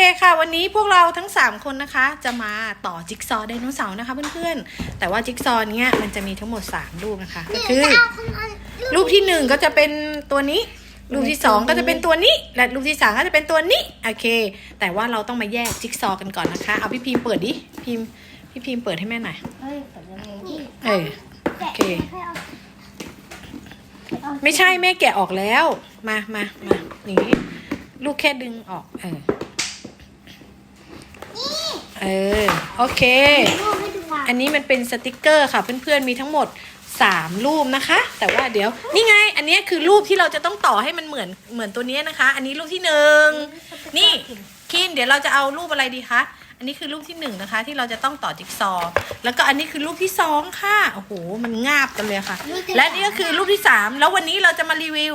เคค่ะ วันนี้พวกเราทั้ง 3 คนนะคะ จะมาต่อจิ๊กซอว์ไดโนเสาร์นะคะเพื่อนๆ แต่ว่าจิ๊กซอว์เนี้ยมันจะมีทั้งหมด 3 รูปนะคะ ก็คือ รูปที่ 1 ก็จะเป็นตัวนี้ รูปที่ 2 ก็จะเป็นตัวนี้ และรูปที่ 3 ก็จะเป็นตัวนี้ โอเค แต่ว่าเราต้องมาแยกจิ๊กซอว์กันก่อนนะคะ เอาพี่พิมพ์เปิดดิ พิมพ์ พี่พิมพ์เปิดให้แม่หน่อย เฮ้ยเปิดยังไงนี่เออแกะโอเค ไม่ใช่แม่แกะออกแล้ว มามามาอย่างนี้ ลูกแค่ดึงออก เออ เออ โอเครูปให้ดูว่าอันนี้มันเป็นสติกเกอร์ค่ะ เพื่อนๆ มีทั้งหมด 3 รูปนะคะ แต่ว่าเดี๋ยว นี่ไง อันนี้คือรูปที่เราจะต้องต่อให้มันเหมือนเหมือนตัวนี้นะคะ อันนี้รูปที่หนึ่งนี่คินเดี๋ยวเราจะเอารูปอะไรดีคะ อันนี้คือรูปที่หนึ่งนะคะ ที่เราจะต้องต่อจิ๊กซอว์แล้วก็อันนี้คือรูปที่สองค่ะ โอ้โห มันงาบกันเลยค่ะ และนี่ก็คือรูปที่สามแล้ววันนี้เราจะมารีวิว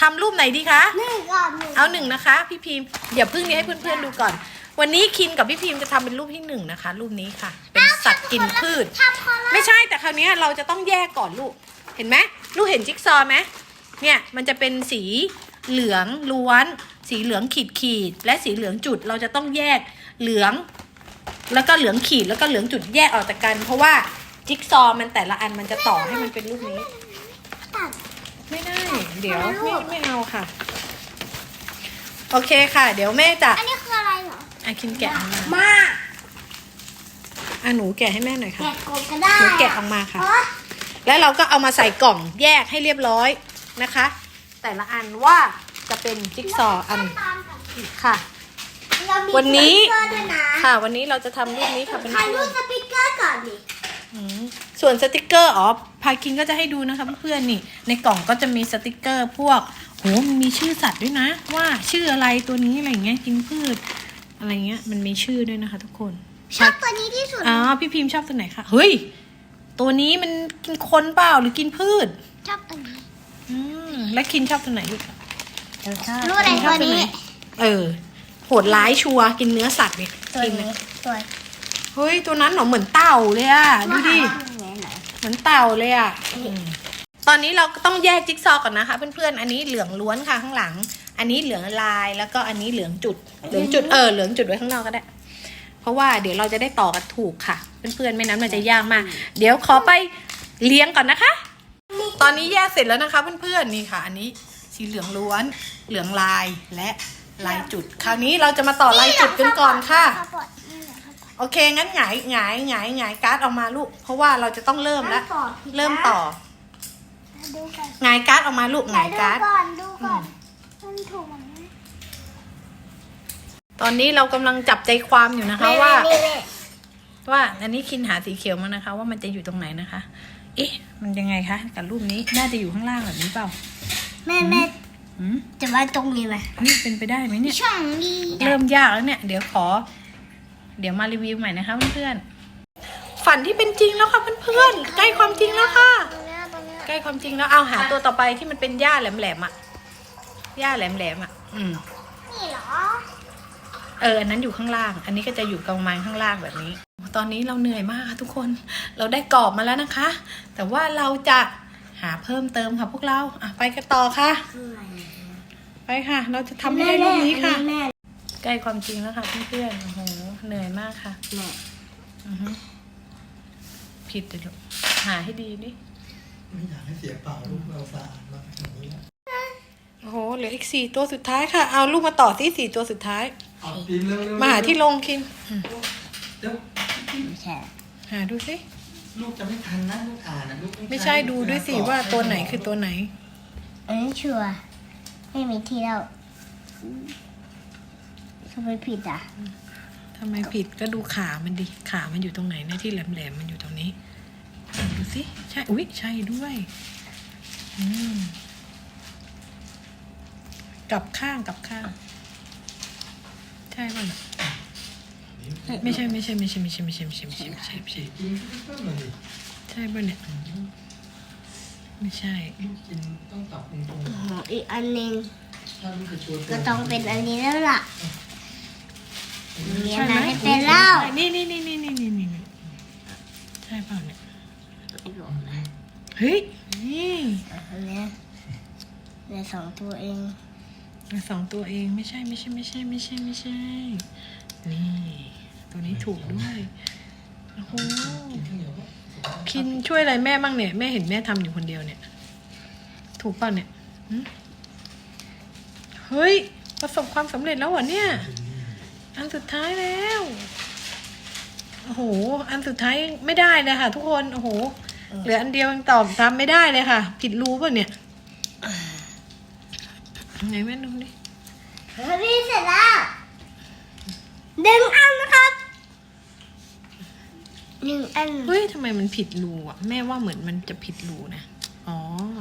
ทำรูปไหนดีคะหนึ่งก่อนหนึ่งเอาหนึ่งนะคะ พี่พิมพ์เดี๋ยวพึ่งนี้ให้เพื่อนๆดูก่อน วันนี้คินกับพี่พิมพ์จะทำเป็นรูปที่หนึ่งนะคะ รูปนี้ค่ะ เป็นสัตว์กินพืชทำคนละไม่ใช่แต่คราวเนี้ยเราจะต้องแยกก่อนลูก เห็นไหมลูกเห็นจิ๊กซอว์ไหมเนี่ยมันจะเป็นสีเหลืองล้วน สีเหลืองขีดขีดๆและสีเหลืองจุดเราจะต้องแยกเหลือง แล้วก็เหลืองขีดแล้วก็เหลืองจุดแยกออกจากกัน เพราะว่าจิ๊กซอว์มันแต่ละอันมันจะต่อให้มันเป็นรูปนี้ตัดไม่ได้ เดี๋ยวไม่ไม่เอาค่ะ โอเคค่ะ เดี๋ยวแม่จะอันนี้คืออะไรเหร ออาคินแกะออกมามาอะหนูแกะให้แม่หน่อยค่ะ แกะกบก็ได้หนูแกะออกมาค่ะอ๋อแล้วเราก็เอามาใส่กล่องแยกให้เรียบร้อยนะคะ แต่ละอันว่าจะเป็นจิ๊กซอว์อันตามกันค่ะเรามีวันนี้สติ๊กเกอร์ด้วยนะค่ะ วันนี้เราจะทำรูปนี้ค่ะเป็นถ่ายรูปสติ๊กเกอร์ก่อนดิอืมส่วนสติกเกอร์อ๋อพาคินก็จะให้ดูนะคะเพื่อนๆนี่ ในกล่องก็จะมีสติกเกอร์พวกโหมันมีชื่อสัตว์ด้วยนะ ว่าชื่ออะไรตัวนี้อะไรเงี้ยกินพืช อะไรเงี้ย มันมีชื่อด้วยนะคะ ทุกคนชอบตัวนี้ที่สุดอ๋อพี่พิมพ์ชอบตัวไหนคะเฮ้ยตัวนี้มันกินคนเปล่าหรือกินพืช ชอบตัวนี้อืมและคินชอบตัวไหนลูกรู้ไหนตัวนี้ เออโหดร้ายชัวร์กินเนื้อสัตว์เนี่ยตัวกินนี้นะตัวเฮ้ยตัวนั้นเหรอเหมือนเต่าเลยอะดูดิเหมือนเต่าเลยอะอืม ตอนนี้เราก็ต้องแยกจิ๊กซอว์ก่อนนะคะ เพื่อนๆ อันนี้เหลืองล้วนค่ะข้างหลัง อันนี้เหลืองลายแล้วก็อันนี้เหลืองจุด เหลืองจุดเออเหลืองจุดไว้ข้างนอกก็ได้ เพราะว่าเดี๋ยวเราจะได้ต่อกันถูกค่ะ เพื่อนๆ ไม่นั้นมันจะยากมาก เดี๋ยวขอไปเลี้ยงก่อนนะคะ ตอนนี้แยกเสร็จแล้วนะคะ เพื่อนๆ นี่ค่ะ อันนี้สีเหลืองล้วน เหลืองลายและลายจุด คราวนี้เราจะมาต่อลายจุดกันก่อนค่ะ โอเคงั้นหงายหงายหงายหงายการ์ดออกมาลูก เพราะว่าเราจะต้องเริ่มแล้ว เริ่มต่อ ดูกันหงายการ์ดออกมาลูกหงายการ์ด ดูก่อนดูก่อนมันถูกไหมตอนนี้เรากำลังจับใจความอยู่นะคะว่านี่นี่ว่าอันนี้คินหาสีเขียวมานะคะ ว่ามันจะอยู่ตรงไหนนะคะ เอ๊ะ มันยังไงคะกับรูปนี้น่าจะอยู่ข้างล่างแบบนี้เปล่าแม่แม่อืมจะว่าตรงนี้ไหมเฮ้ยเป็นไปได้ไหมเนี่ย ช่องนี้เริ่มยากแล้วเนี่ย เดี๋ยวขอ เดี๋ยวมารีวิวใหม่นะคะเพื่อนๆฝันที่เป็นจริงแล้วค่ะเพื่อนๆใกล้ความจริงแล้วค่ะ ใกล้ความจริงแล้วเอาหาตัวต่อไปที่มันเป็นหญ้าแหลมๆอะหญ้าแหลมๆอะ อืม นี่เหรอ เอออันนั้นอยู่ข้างล่าง อันนี้ก็จะอยู่กองไม้ข้างล่างแบบนี้ ตอนนี้เราเหนื่อยมากค่ะทุกคน เราได้กรอบมาแล้วนะคะ แต่ว่าเราจะหาเพิ่มเติมค่ะพวกเราอะไปกันต่อค่ะคืออะไรไปค่ะ เราจะทำให้ได้รูปนี้ค่ะ แม่ใกล้ความจริงแล้วค่ะเพื่อนๆโอ้โหเหนื่อยมากค่ะ แม่อือฮึผิดเลยลูกหาให้ดีดิ ไม่อยากให้เสียเปล่าลูกเราสะอาดมากอย่างนี้แล้วโอ้โหเหลืออีกสี่ตัวสุดท้ายค่ะ เอาลูกมาต่อที่สี่ตัวสุดท้าย เอาพิมพ์เร็วๆมาหาที่ลงคิมเดี๋ยวไม่ใช่หาดูสิลูกจะไม่ทันนะลูกอ่านนะลูกไม่ใช่ดูด้วยสิว่าตัวไหนคือตัวไหน อันนี้ชัวร์ไม่มีที่แล้วทำไมผิดอะทำไมผิดก็ดูขามันดิ ขามันอยู่ตรงไหนนะที่แหลมๆมันอยู่ตรงนี้อะ ดูสิใช่อุ๊ยใช่ด้วยอืมกลับข้างกลับข้าง ใช่ป่ะน่ะเอ้ยไม่ใช่ไม่ใช่ไม่ใช่ไม่ใช่ไม่ใช่ไม่ใช่ไม่ใช่ไม่ใช่ไม่ใช่กินก็เหมือนดิใช่ป่ะเนี่ยไม่ใช่ลูกกินต้องตับตรงอ๋ออีกอันหนึ่งๆถ้าลูกจะชวนก็ต้องเป็นอันนี้แล้วล่ะมีใช่อันไหมนั้นให้เป็นแล้วนี่นี่นี่นี่นี่นี่นี่ใช่เปล่าเนี่ย ไม่บอกนะเฮ้ยนี่อันเนี้ยเหลือสองตัวเองสองตัวเองไม่ใช่ไม่ใช่ไม่ใช่ไม่ใช่ไม่ใช่ นี่ ตัวนี้ถูกด้วยโอ้โหกินข้าวเหนียวก็สุขภาพคินช่วยอะไรแม่บ้างเนี่ย แม่เห็นแม่ทำอยู่คนเดียวเนี่ย ถูกเปล่าเนี่ยหึเฮ้ย ประสบความสำเร็จแล้วเหรอเนี่ย อันสุดท้ายแล้ว โอ้โห อันสุดท้ายไม่ได้เลยค่ะทุกคน โอ้โห เหลืออันเดียวยังตอบทำไม่ได้เลยค่ะ ผิดรู้ป่ะเนี่ยไหนแม่ดูดิพี่เสร็จแล้วหนึ่งอันนะครับหนึ่งอันเฮ้ยทำไมมันผิดรูอะ แม่ว่าเหมือนมันจะผิดรูนะอ๋อ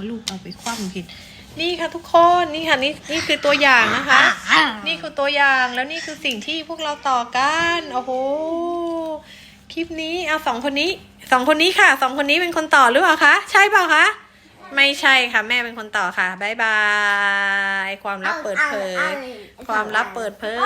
ลูกเอาไปคว่ำผิด นี่ค่ะทุกคนนี่ค่ะนี่นี่คือตัวอย่างนะคะ นี่คือตัวอย่างแล้วนี่คือสิ่งที่พวกเราต่อกันโอ้โห คลิปนี้เอาสองคนนี้สองคนนี้ค่ะสองคนนี้เป็นคนต่อหรือเปล่าคะใช่เปล่าคะไม่ใช่ค่ะ แม่เป็นคนต่อค่ะบายบาย ความลับเปิดเผย ความลับเปิดเผย